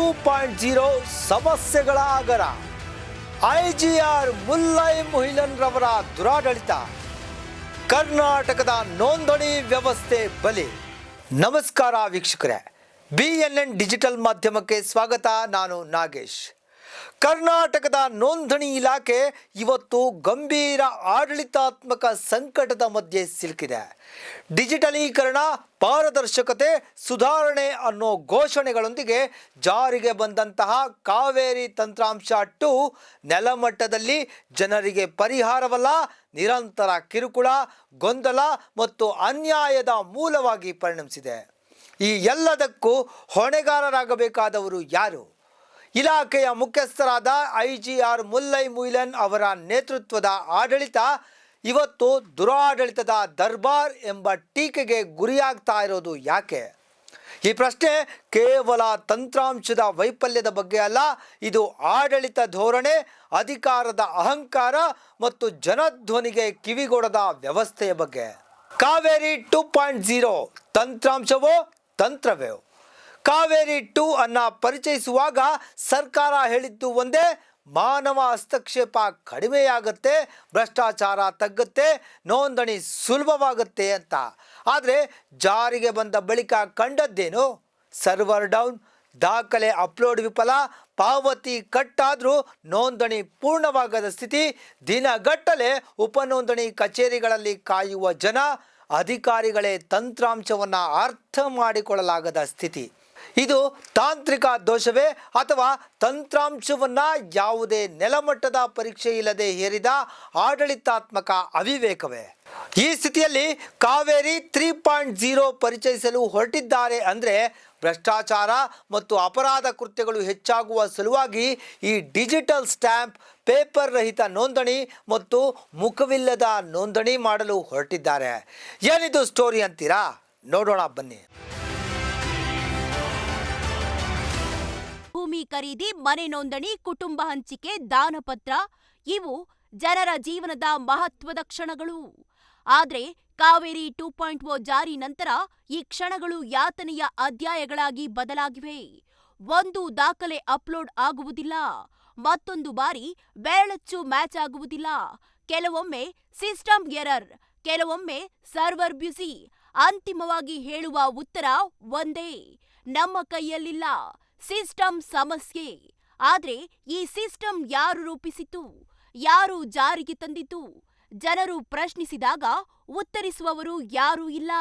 Two point zero ಸಮಸ್ಯೆಗಳ ಆಗರ. ಐಜಿಆರ್ ಮುಲ್ಲೈ ಮುಹಿಲನ್ ರವರ ದುರಾಡಳಿತ. ಕರ್ನಾಟಕದ ನೋಂದಣಿ ವ್ಯವಸ್ಥೆ ಬಲಿ. ನಮಸ್ಕಾರ ವೀಕ್ಷಕರೇ. ಬಿ ಎನ್ ಎನ್ ಡಿಜಿಟಲ್ ಮಾಧ್ಯಮಕ್ಕೆ ಸ್ವಾಗತ. ನಾನು ನಾಗೇಶ್. ಕರ್ನಾಟಕದ ನೋಂದಣಿ ಇಲಾಖೆ ಇವತ್ತು ಗಂಭೀರ ಆಡಳಿತಾತ್ಮಕ ಸಂಕಟದ ಮಧ್ಯೆ ಸಿಲುಕಿದೆ. ಡಿಜಿಟಲೀಕರಣ, ಪಾರದರ್ಶಕತೆ, ಸುಧಾರಣೆ ಅನ್ನೋ ಘೋಷಣೆಗಳೊಂದಿಗೆ ಜಾರಿಗೆ ಬಂದಂತಹ ಕಾವೇರಿ ತಂತ್ರಾಂಶ ಟು ನೆಲಮಟ್ಟದಲ್ಲಿ ಜನರಿಗೆ ಪರಿಹಾರವಲ್ಲ, ನಿರಂತರ ಕಿರುಕುಳ, ಗೊಂದಲ ಮತ್ತು ಅನ್ಯಾಯದ ಮೂಲವಾಗಿ ಪರಿಣಮಿಸಿದೆ. ಈ ಎಲ್ಲದಕ್ಕೂ ಹೊಣೆಗಾರರಾಗಬೇಕಾದವರು ಯಾರು? ಇಲಾಖೆಯ ಮುಖ್ಯಸ್ಥರಾದ I G R Mullai Muyilan ಅವರ ನೇತೃತ್ವದ ಆಡಳಿತ ಇವತ್ತು ದುರಾಡಳಿತದ ದರ್ಬಾರ್ ಎಂಬ ಟೀಕೆಗೆ ಗುರಿಯಾಗ್ತಾ ಇರೋದು ಯಾಕೆ? ಈ ಪ್ರಶ್ನೆ ಕೇವಲ ತಂತ್ರಾಂಶದ ವೈಫಲ್ಯದ ಬಗ್ಗೆ ಅಲ್ಲ, ಇದು ಆಡಳಿತ ಧೋರಣೆ, ಅಧಿಕಾರದ ಅಹಂಕಾರ ಮತ್ತು ಜನಧ್ವನಿಗೆ ಕಿವಿಗೊಡದ ವ್ಯವಸ್ಥೆಯ ಬಗ್ಗೆ. ಕಾವೇರಿ ಟೂ ಪಾಯಿಂಟ್ ಜೀರೋ ತಂತ್ರಾಂಶವೋ, ತಂತ್ರವೇ? ಕಾವೇರಿ ಟು ಅನ್ನ ಪರಿಚಯಿಸುವಾಗ ಸರ್ಕಾರ ಹೇಳಿದ್ದು ಒಂದೇ, ಮಾನವ ಹಸ್ತಕ್ಷೇಪ ಕಡಿಮೆಯಾಗುತ್ತೆ, ಭ್ರಷ್ಟಾಚಾರ ತಗ್ಗುತ್ತೆ, ನೋಂದಣಿ ಸುಲಭವಾಗುತ್ತೆ ಅಂತ. ಆದರೆ ಜಾರಿಗೆ ಬಂದ ಬಳಿಕ ಕಂಡದ್ದೇನು? ಸರ್ವರ್ ಡೌನ್, ದಾಖಲೆ ಅಪ್ಲೋಡ್ ವಿಫಲ, ಪಾವತಿ ಕಟ್ಟಾದರೂ ನೋಂದಣಿ ಪೂರ್ಣವಾಗದ ಸ್ಥಿತಿ, ದಿನಗಟ್ಟಲೆ ಉಪನೋಂದಣಿ ಕಚೇರಿಗಳಲ್ಲಿ ಕಾಯುವ ಜನ, ಅಧಿಕಾರಿಗಳೇ ತಂತ್ರಾಂಶವನ್ನು ಅರ್ಥ ಮಾಡಿಕೊಳ್ಳಲಾಗದ ಸ್ಥಿತಿ. ಇದು ತಾಂತ್ರಿಕ ದೋಷವೇ ಅಥವಾ ತಂತ್ರಾಂಶವನ್ನು ಯಾವುದೇ ನೆಲಮಟ್ಟದ ಪರೀಕ್ಷೆ ಇಲ್ಲದೆ ಹೇರಿದ ಆಡಳಿತಾತ್ಮಕ ಅವಿವೇಕವೇ? ಈ ಸ್ಥಿತಿಯಲ್ಲಿ ಕಾವೇರಿ ತ್ರೀ ಪಾಯಿಂಟ್ ಜೀರೋ ಪರಿಚಯಿಸಲು ಹೊರಟಿದ್ದಾರೆ ಅಂದರೆ ಭ್ರಷ್ಟಾಚಾರ ಮತ್ತು ಅಪರಾಧ ಕೃತ್ಯಗಳು ಹೆಚ್ಚಾಗುವ ಸಲುವಾಗಿ ಈ ಡಿಜಿಟಲ್ ಸ್ಟ್ಯಾಂಪ್, ಪೇಪರ್ ರಹಿತ ನೋಂದಣಿ ಮತ್ತು ಮುಖವಿಲ್ಲದ ನೋಂದಣಿ ಮಾಡಲು ಹೊರಟಿದ್ದಾರೆ. ಏನಿದು ಸ್ಟೋರಿ ಅಂತೀರಾ? ನೋಡೋಣ ಬನ್ನಿ. ಭೂಮಿ ಖರೀದಿ, ಮನೆ ನೋಂದಣಿ, ಕುಟುಂಬ ಹಂಚಿಕೆ ದಾನಪತ್ರ ಇವು ಜನರ ಜೀವನದ ಮಹತ್ವದ ಕ್ಷಣಗಳು. ಆದರೆ ಕಾವೇರಿ ಟೂ ಪಾಯಿಂಟ್ ಓ ಜಾರಿ ನಂತರ ಈ ಕ್ಷಣಗಳು ಯಾತನೆಯ ಅಧ್ಯಾಯಗಳಾಗಿ ಬದಲಾಗಿವೆ. ಒಂದು ದಾಖಲೆ ಅಪ್ಲೋಡ್ ಆಗುವುದಿಲ್ಲ, ಮತ್ತೊಂದು ಬಾರಿ ಬೆರಳಚ್ಚು ಮ್ಯಾಚ್ ಆಗುವುದಿಲ್ಲ. ಕೆಲವೊಮ್ಮೆ ಸಿಸ್ಟಮ್ ಎರರ್, ಕೆಲವೊಮ್ಮೆ ಸರ್ವರ್ ಬ್ಯುಸಿ, ಅಂತಿಮವಾಗಿ ಹೇಳುವ ಉತ್ತರ ಒಂದೇ, ನಮ್ಮ ಕೈಯಲ್ಲಿಲ್ಲ. ಸಿಸ್ಟಮ್ ಸಮಸ್ಯೆ. ಆದ್ರೆ ಈ ಸಿಸ್ಟಮ್ ಯಾರು ರೂಪಿಸಿತು ಯಾರು ಜಾರಿಗೆ ತಂದಿತು ಜನರು ಪ್ರಶ್ನಿಸಿದಾಗ ಉತ್ತರಿಸುವವರು ಯಾರೂ ಇಲ್ಲ.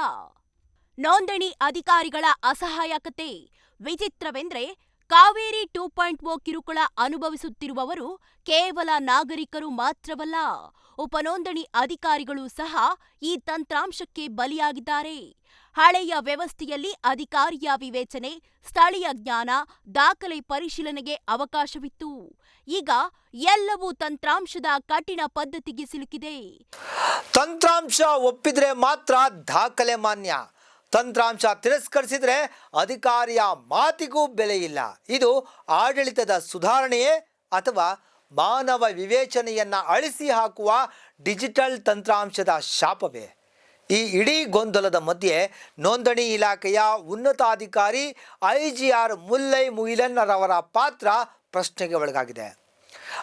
ನೋಂದಣಿ ಅಧಿಕಾರಿಗಳ ಅಸಹಾಯಕತೆ. ವಿಚಿತ್ರವೆಂದ್ರೆ ಕಾವೇರಿ ಟೂ ಪಾಯಿಂಟ್ ಓ ಕಿರುಕುಳ ಅನುಭವಿಸುತ್ತಿರುವವರು ಕೇವಲ ನಾಗರಿಕರು ಮಾತ್ರವಲ್ಲ, ಉಪನೋಂದಣಿ ಅಧಿಕಾರಿಗಳು ಸಹ ಈ ತಂತ್ರಾಂಶಕ್ಕೆ ಬಲಿಯಾಗಿದ್ದಾರೆ. ಹಳೆಯ ವ್ಯವಸ್ಥೆಯಲ್ಲಿ ಅಧಿಕಾರಿಯ ವಿವೇಚನೆ, ಸ್ಥಳೀಯ ಜ್ಞಾನ, ದಾಖಲೆ ಪರಿಶೀಲನೆಗೆ ಅವಕಾಶವಿತ್ತು. ಈಗ ಎಲ್ಲವೂ ತಂತ್ರಾಂಶದ ಕಠಿಣ ಪದ್ಧತಿಗೆ ಸಿಲುಕಿದೆ. ತಂತ್ರಾಂಶ ಒಪ್ಪಿದ್ರೆ ಮಾತ್ರ ದಾಖಲೆ ಮಾನ್ಯ. ತಂತ್ರಾಂಶ ತಿರಸ್ಕರಿಸಿದ್ರೆ ಅಧಿಕಾರಿಯ ಮಾತಿಗೂ ಬೆಲೆಯಿಲ್ಲ. ಇದು ಆಡಳಿತದ ಸುಧಾರಣೆಯೇ ಅಥವಾ ಮಾನವ ವಿವೇಚನೆಯನ್ನ ಅಳಿಸಿ ಹಾಕುವ ಡಿಜಿಟಲ್ ತಂತ್ರಾಂಶದ ಶಾಪವೇ? ಈ ಇಡೀ ಗೊಂದಲದ ಮಧ್ಯೆ ನೋಂದಣಿ ಇಲಾಖೆಯ ಉನ್ನತಾಧಿಕಾರಿ ಐ ಜಿ ಆರ್ ಮುಲ್ಲೈ ಮುಯಿಲನ್ನರವರ ಪಾತ್ರ ಪ್ರಶ್ನೆಗೆ ಒಳಗಾಗಿದೆ.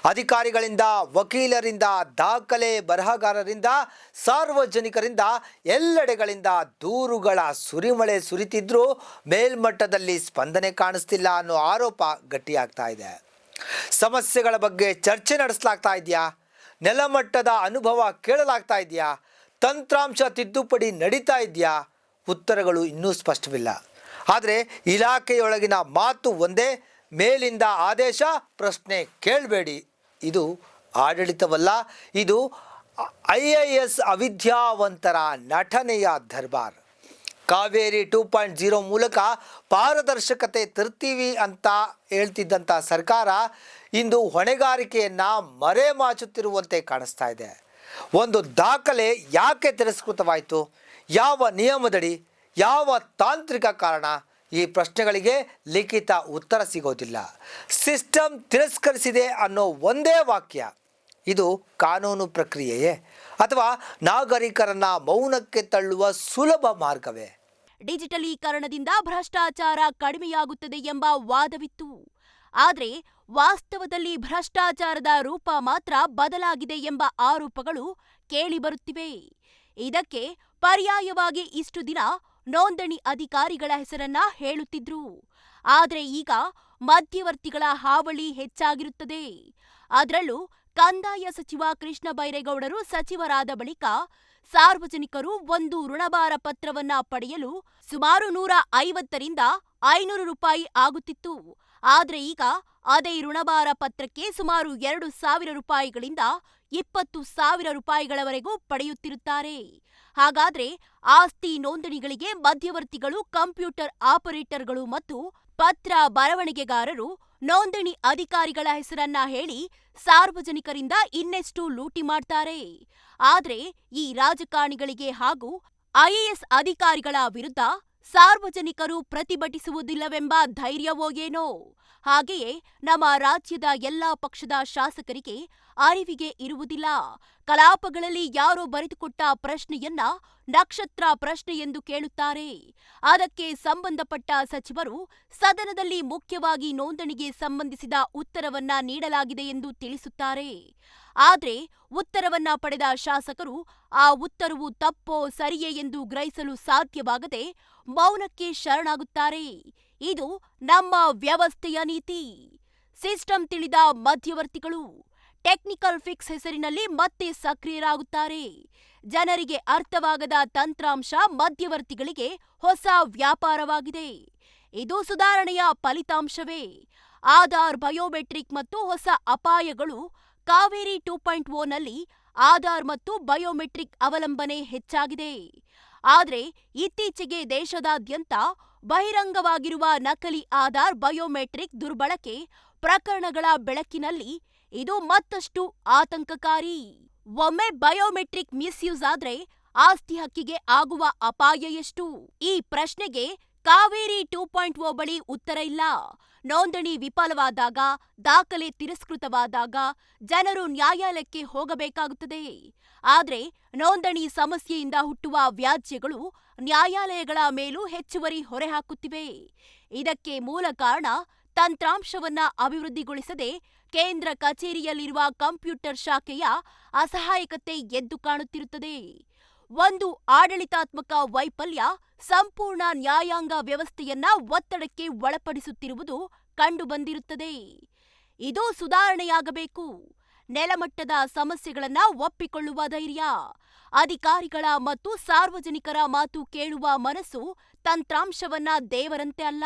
ಅಧಿಕಾರಿಗಳಿಂದ, ವಕೀಲರಿಂದ, ದಾಖಲೆ ಬರಹಗಾರರಿಂದ, ಸಾರ್ವಜನಿಕರಿಂದ ಎಲ್ಲೆಡೆಗಳಿಂದ ದೂರುಗಳ ಸುರಿಮಳೆ ಸುರಿತಿದ್ರೂ ಮೇಲ್ಮಟ್ಟದಲ್ಲಿ ಸ್ಪಂದನೆ ಕಾಣಿಸ್ತಿಲ್ಲ ಅನ್ನೋ ಆರೋಪ ಗಟ್ಟಿಯಾಗ್ತಾ ಇದೆ. ಸಮಸ್ಯೆಗಳ ಬಗ್ಗೆ ಚರ್ಚೆ ನಡೆಸಲಾಗ್ತಾ ಇದೆಯಾ? ನೆಲಮಟ್ಟದ ಅನುಭವ ಕೇಳಲಾಗ್ತಾ ಇದೆಯಾ? ತಂತ್ರಾಂಶ ತಿದ್ದುಪಡಿ ನಡೀತಾ ಇದೆಯಾ? ಉತ್ತರಗಳು ಇನ್ನೂ ಸ್ಪಷ್ಟವಿಲ್ಲ. ಆದರೆ ಇಲಾಖೆಯೊಳಗಿನ ಮಾತು ಒಂದೇ, ಮೇಲಿಂದ ಆದೇಶ, ಪ್ರಶ್ನೆ ಕೇಳಬೇಡಿ. ಇದು ಆಡಳಿತವಲ್ಲ, ಇದು ಐ ಐ ಎಸ್ ಅವಿದ್ಯಾವಂತರ ನಟನೆಯ ದರ್ಬಾರ್. ಕಾವೇರಿ ಟೂ ಪಾಯಿಂಟ್ ಜೀರೋ ಮೂಲಕ ಪಾರದರ್ಶಕತೆ ತರ್ತೀವಿ ಅಂತ ಹೇಳ್ತಿದ್ದಂಥ ಸರ್ಕಾರ ಇಂದು ಹೊಣೆಗಾರಿಕೆಯನ್ನು ಮರೆಮಾಚುತ್ತಿರುವಂತೆ ಕಾಣಿಸ್ತಾ ಇದೆ. ಒಂದು ದಾಖಲೆ ಯಾಕೆ ತಿರಸ್ಕೃತವಾಯಿತು? ಯಾವ ನಿಯಮದಡಿ? ಯಾವ ತಾಂತ್ರಿಕ ಕಾರಣ? ಈ ಪ್ರಶ್ನೆಗಳಿಗೆ ಲಿಖಿತ ಉತ್ತರ ಸಿಗೋದಿಲ್ಲ. ಸಿಸ್ಟಮ್ ತಿರಸ್ಕರಿಸಿದೆ ಅನ್ನೋ ಒಂದೇ ವಾಕ್ಯ. ಇದು ಕಾನೂನು ಪ್ರಕ್ರಿಯೆಯೇ? ಅಥವಾ ನಾಗರಿಕರನ್ನ ಮೌನಕ್ಕೆ ತಳ್ಳುವ ಸುಲಭ ಮಾರ್ಗವೇ? ಡಿಜಿಟಲೀಕರಣದಿಂದ ಭ್ರಷ್ಟಾಚಾರ ಕಡಿಮೆಯಾಗುತ್ತದೆ ಎಂಬ ವಾದವಿತ್ತು. ಆದರೆ ವಾಸ್ತವದಲ್ಲಿ ಭ್ರಷ್ಟಾಚಾರದ ರೂಪ ಮಾತ್ರ ಬದಲಾಗಿದೆ ಎಂಬ ಆರೋಪಗಳು ಕೇಳಿಬರುತ್ತಿವೆ. ಇದಕ್ಕೆ ಪರ್ಯಾಯವಾಗಿ ಇಷ್ಟು ದಿನ ನೋಂದಣಿ ಅಧಿಕಾರಿಗಳ ಹೆಸರನ್ನ ಹೇಳುತ್ತಿದ್ರು. ಆದರೆ ಈಗ ಮಧ್ಯವರ್ತಿಗಳ ಹಾವಳಿ ಹೆಚ್ಚಾಗಿರುತ್ತದೆ. ಅದರಲ್ಲೂ ಕಂದಾಯ ಸಚಿವ ಕೃಷ್ಣ ಬೈರೇಗೌಡರು ಸಚಿವರಾದ ಬಳಿಕ ಸಾರ್ವಜನಿಕರು ಒಂದು ಋಣಭಾರ ಪತ್ರವನ್ನ ಪಡೆಯಲು ಸುಮಾರು ನೂರ ಐವತ್ತರಿಂದ ಐನೂರು ರೂಪಾಯಿ ಆಗುತ್ತಿತ್ತು. ಆದ್ರೆ ಈಗ ಅದೇ ಋಣಭಾರ ಪತ್ರಕ್ಕೆ ಸುಮಾರು ಎರಡು ಸಾವಿರ ರೂಪಾಯಿಗಳಿಂದ ಇಪ್ಪತ್ತು ಸಾವಿರ ರೂಪಾಯಿಗಳವರೆಗೂ ಪಡೆಯುತ್ತಿರುತ್ತಾರೆ. ಹಾಗಾದ್ರೆ ಆಸ್ತಿ ನೋಂದಣಿಗಳಿಗೆ ಮಧ್ಯವರ್ತಿಗಳು, ಕಂಪ್ಯೂಟರ್ ಆಪರೇಟರ್ಗಳು ಮತ್ತು ಪತ್ರ ಬರವಣಿಗೆಗಾರರು ನೋಂದಣಿ ಅಧಿಕಾರಿಗಳ ಹೆಸರನ್ನ ಹೇಳಿ ಸಾರ್ವಜನಿಕರಿಂದ ಇನ್ನೆಷ್ಟು ಲೂಟಿ ಮಾಡ್ತಾರೆ. ಆದ್ರೆ ಈ ರಾಜಕಾರಣಿಗಳಿಗೆ ಹಾಗೂ ಐಎಎಸ್ ಅಧಿಕಾರಿಗಳ ವಿರುದ್ಧ ಸಾರ್ವಜನಿಕರು ಪ್ರತಿಭಟಿಸುವುದಿಲ್ಲವೆಂಬ ಧೈರ್ಯವೋ ಏನೋ? ಹಾಗೆಯೇ ನಮ್ಮ ರಾಜ್ಯದ ಎಲ್ಲಾ ಪಕ್ಷದ ಶಾಸಕರಿಗೆ ಅರಿವಿಗೆ ಇರುವುದಿಲ್ಲ. ಕಲಾಪಗಳಲ್ಲಿ ಯಾರೋ ಬರೆದುಕೊಟ್ಟ ಪ್ರಶ್ನೆಯನ್ನ ನಕ್ಷತ್ರ ಪ್ರಶ್ನೆ ಎಂದು ಕೇಳುತ್ತಾರೆ. ಅದಕ್ಕೆ ಸಂಬಂಧಪಟ್ಟ ಸಚಿವರು ಸದನದಲ್ಲಿ ಮುಖ್ಯವಾಗಿ ನೋಂದಣಿಗೆ ಸಂಬಂಧಿಸಿದ ಉತ್ತರವನ್ನ ನೀಡಲಾಗಿದೆ ಎಂದು ತಿಳಿಸುತ್ತಾರೆ. ಆದರೆ ಉತ್ತರವನ್ನ ಪಡೆದ ಶಾಸಕರು ಆ ಉತ್ತರವು ತಪ್ಪೋ ಸರಿಯೇ ಎಂದು ಗ್ರಹಿಸಲು ಸಾಧ್ಯವಾಗದೆ ಮೌನಕ್ಕೆ ಶರಣಾಗುತ್ತಾರೆ. ಇದು ನಮ್ಮ ವ್ಯವಸ್ಥೆಯ ನೀತಿ. ಸಿಸ್ಟಮ್ ತಿಳಿದ ಮಧ್ಯವರ್ತಿಗಳು, ಟೆಕ್ನಿಕಲ್ ಫಿಕ್ಸ್ ಹೆಸರಿನಲ್ಲಿ ಮತ್ತೆ ಸಕ್ರಿಯರಾಗುತ್ತಾರೆ. ಜನರಿಗೆ ಅರ್ಥವಾಗದ ತಂತ್ರಾಂಶ ಮಧ್ಯವರ್ತಿಗಳಿಗೆ ಹೊಸ ವ್ಯಾಪಾರವಾಗಿದೆ. ಇದು ಸುಧಾರಣೆಯ ಫಲಿತಾಂಶವೇ. ಆಧಾರ್ ಬಯೋಮೆಟ್ರಿಕ್ ಮತ್ತು ಹೊಸ ಅಪಾಯಗಳು ಕಾವೇರಿ ಟೂ ಪಾಯಿಂಟ್ ಓನಲ್ಲಿ ಆಧಾರ್ ಮತ್ತು ಬಯೋಮೆಟ್ರಿಕ್ ಅವಲಂಬನೆ ಹೆಚ್ಚಾಗಿದೆ. ಆದರೆ ಇತ್ತೀಚೆಗೆ ದೇಶದಾದ್ಯಂತ ಬಹಿರಂಗವಾಗಿರುವ ನಕಲಿ ಆಧಾರ್ ಬಯೋಮೆಟ್ರಿಕ್ ದುರ್ಬಳಕೆ ಪ್ರಕರಣಗಳ ಬೆಳಕಿನಲ್ಲಿ ಇದು ಮತ್ತಷ್ಟು ಆತಂಕಕಾರಿ. ಒಮ್ಮೆ ಬಯೋಮೆಟ್ರಿಕ್ ಮಿಸ್ಯೂಸ್ ಆದ್ರೆ ಆಸ್ತಿ ಹಕ್ಕಿಗೆ ಆಗುವ ಅಪಾಯ ಎಷ್ಟು? ಈ ಪ್ರಶ್ನೆಗೆ ಕಾವೇರಿ ಟೂ ಪಾಯಿಂಟ್ ಓ ಬಳಿ ಉತ್ತರ ಇಲ್ಲ. ನೋಂದಣಿ ವಿಫಲವಾದಾಗ, ದಾಖಲೆ ತಿರಸ್ಕೃತವಾದಾಗ ಜನರು ನ್ಯಾಯಾಲಯಕ್ಕೆ ಹೋಗಬೇಕಾಗುತ್ತದೆ. ಆದ್ರೆ ನೋಂದಣಿ ಸಮಸ್ಯೆಯಿಂದ ಹುಟ್ಟುವ ವ್ಯಾಜ್ಯಗಳು ನ್ಯಾಯಾಲಯಗಳ ಮೇಲೂ ಹೆಚ್ಚುವರಿ ಹೊರೆ ಹಾಕುತ್ತಿವೆ ಇದಕ್ಕೆ ಮೂಲ ಕಾರಣ ತಂತ್ರಾಂಶವನ್ನ ಅಭಿವೃದ್ಧಿಗೊಳಿಸದೆ ಕೇಂದ್ರ ಕಚೇರಿಯಲ್ಲಿರುವ ಕಂಪ್ಯೂಟರ್ ಶಾಖೆಯ ಅಸಹಾಯಕತೆ ಎದ್ದು ಕಾಣುತ್ತಿರುತ್ತದೆ. ಒಂದು ಆಡಳಿತಾತ್ಮಕ ವೈಫಲ್ಯ ಸಂಪೂರ್ಣ ನ್ಯಾಯಾಂಗ ವ್ಯವಸ್ಥೆಯನ್ನ ಒತ್ತಡಕ್ಕೆ ಒಳಪಡಿಸುತ್ತಿರುವುದು ಕಂಡುಬಂದಿರುತ್ತದೆ. ಇದು ಸುಧಾರಣೆಯಾಗಬೇಕು. ನೆಲಮಟ್ಟದ ಸಮಸ್ಯೆಗಳನ್ನ ಒಪ್ಪಿಕೊಳ್ಳುವ ಧೈರ್ಯ, ಅಧಿಕಾರಿಗಳ ಮತ್ತು ಸಾರ್ವಜನಿಕರ ಮಾತು ಕೇಳುವ ಮನಸ್ಸು ತಂತ್ರಾಂಶವನ್ನ ದೇವರಂತೆ ಅಲ್ಲ,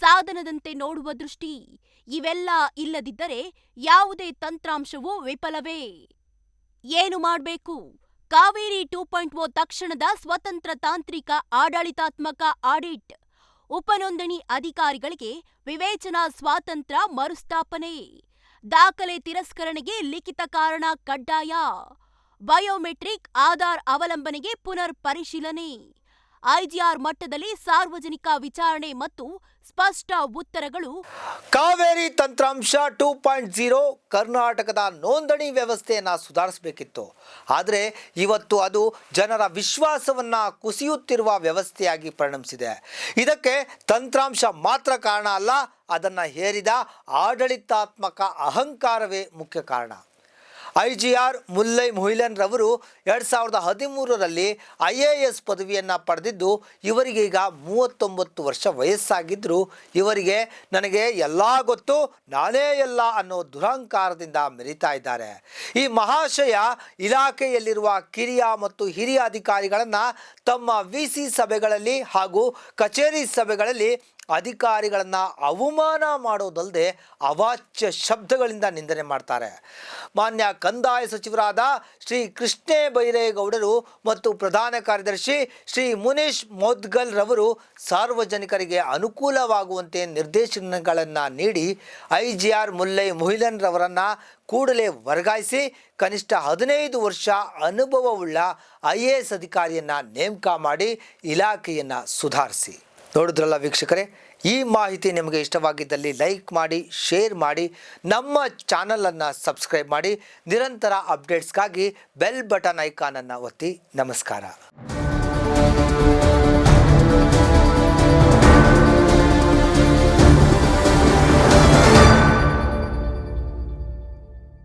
ಸಾಧನದಂತೆ ನೋಡುವ ದೃಷ್ಟಿ, ಇವೆಲ್ಲ ಇಲ್ಲದಿದ್ದರೆ ಯಾವುದೇ ತಂತ್ರಾಂಶವೂ ವಿಫಲವೇ. ಏನು ಮಾಡ್ಬೇಕು? ಕಾವೇರಿ ಟೂ ಪಾಯಿಂಟ್ ಓ ತಕ್ಷಣದ ಸ್ವತಂತ್ರ ತಾಂತ್ರಿಕ ಆಡಳಿತಾತ್ಮಕ ಆಡಿಟ್. ಉಪನೋಂದಣಿ ಅಧಿಕಾರಿಗಳಿಗೆ ವಿವೇಚನಾ ಸ್ವಾತಂತ್ರ್ಯ ಮರುಸ್ಥಾಪನೆ. ದಾಖಲೆ ತಿರಸ್ಕರಣೆಗೆ ಲಿಖಿತ ಕಾರಣ ಕಡ್ಡಾಯ. ಬಯೋಮೆಟ್ರಿಕ್ ಆಧಾರ್ ಅವಲಂಬನೆಗೆ ಪುನರ್ ಪರಿಶೀಲನೆ ಐಜಿಆರ್ ಮಟ್ಟದಲ್ಲಿ ಸಾರ್ವಜನಿಕ ವಿಚಾರಣೆ ಮತ್ತು ಸ್ಪಷ್ಟ ಉತ್ತರಗಳು. ಕಾವೇರಿ ತಂತ್ರಾಂಶ ಟೂ ಪಾಯಿಂಟ್ ಜೀರೋ ಕರ್ನಾಟಕದ ನೋಂದಣಿ ವ್ಯವಸ್ಥೆಯನ್ನು ಸುಧಾರಿಸಬೇಕಿತ್ತು. ಆದರೆ ಇವತ್ತು ಅದು ಜನರ ವಿಶ್ವಾಸವನ್ನು ಕುಸಿಯುತ್ತಿರುವ ವ್ಯವಸ್ಥೆಯಾಗಿ ಪರಿಣಮಿಸಿದೆ. ಇದಕ್ಕೆ ತಂತ್ರಾಂಶ ಮಾತ್ರ ಕಾರಣ ಅಲ್ಲ, ಅದನ್ನು ಹೇರಿದ ಆಡಳಿತಾತ್ಮಕ ಅಹಂಕಾರವೇ ಮುಖ್ಯ ಕಾರಣ. I G R Mullai Mohilan ರವರು ಎರಡು ಸಾವಿರದ ಹದಿಮೂರರಲ್ಲಿ ಐ ಎ ಎಸ್ ಪದವಿಯನ್ನು ಪಡೆದಿದ್ದು ಇವರಿಗೀಗ ಮೂವತ್ತೊಂಬತ್ತು ವರ್ಷ ವಯಸ್ಸಾಗಿದ್ದರೂ ಇವರಿಗೆ ನನಗೆ ಎಲ್ಲ ಗೊತ್ತು, ನಾನೇ ಎಲ್ಲ ಅನ್ನೋ ದುರಹಂಕಾರದಿಂದ ಮೆರೀತಾ ಇದ್ದಾರೆ. ಈ ಮಹಾಶಯ ಇಲಾಖೆಯಲ್ಲಿರುವ ಕಿರಿಯ ಮತ್ತು ಹಿರಿಯ ಅಧಿಕಾರಿಗಳನ್ನು ತಮ್ಮ ವಿ ಸಿ ಸಭೆಗಳಲ್ಲಿ ಹಾಗೂ ಕಚೇರಿ ಸಭೆಗಳಲ್ಲಿ ಅಧಿಕಾರಿಗಳನ್ನು ಅವಮಾನ ಮಾಡೋದಲ್ಲದೆ ಅವಾಚ್ಯ ಶಬ್ದಗಳಿಂದ ನಿಂದನೆ ಮಾಡ್ತಾರೆ. ಮಾನ್ಯ ಕಂದಾಯ ಸಚಿವರಾದ ಶ್ರೀ ಕೃಷ್ಣೇ ಬೈರೇಗೌಡರು ಮತ್ತು ಪ್ರಧಾನ ಕಾರ್ಯದರ್ಶಿ ಶ್ರೀ ಮುನೀಶ್ ಮೋದ್ಗಲ್ ರವರು ಸಾರ್ವಜನಿಕರಿಗೆ ಅನುಕೂಲವಾಗುವಂತೆ ನಿರ್ದೇಶನಗಳನ್ನು ನೀಡಿ I G R Mullai Mohilan ರವರನ್ನು ಕೂಡಲೇ ವರ್ಗಾಯಿಸಿ ಕನಿಷ್ಠ ಹದಿನೈದು ವರ್ಷ ಅನುಭವವುಳ್ಳ ಐ ಎ ಎಸ್ ಅಧಿಕಾರಿಯನ್ನು ನೇಮಕ ಮಾಡಿ ಇಲಾಖೆಯನ್ನು ಸುಧಾರಿಸಿ. ನೋಡಿದ್ರಲ್ಲ ವೀಕ್ಷಕರೇ, ಈ ಮಾಹಿತಿ ನಿಮಗೆ ಇಷ್ಟವಾಗಿದ್ದಲ್ಲಿ ಲೈಕ್ ಮಾಡಿ, ಶೇರ್ ಮಾಡಿ, ನಮ್ಮ ಚಾನಲನ್ನು ಸಬ್ಸ್ಕ್ರೈಬ್ ಮಾಡಿ, ನಿರಂತರ ಅಪ್ಡೇಟ್ಸ್ಗಾಗಿ ಬೆಲ್ ಬಟನ್ ಐಕಾನನ್ನು ಒತ್ತಿ. ನಮಸ್ಕಾರ.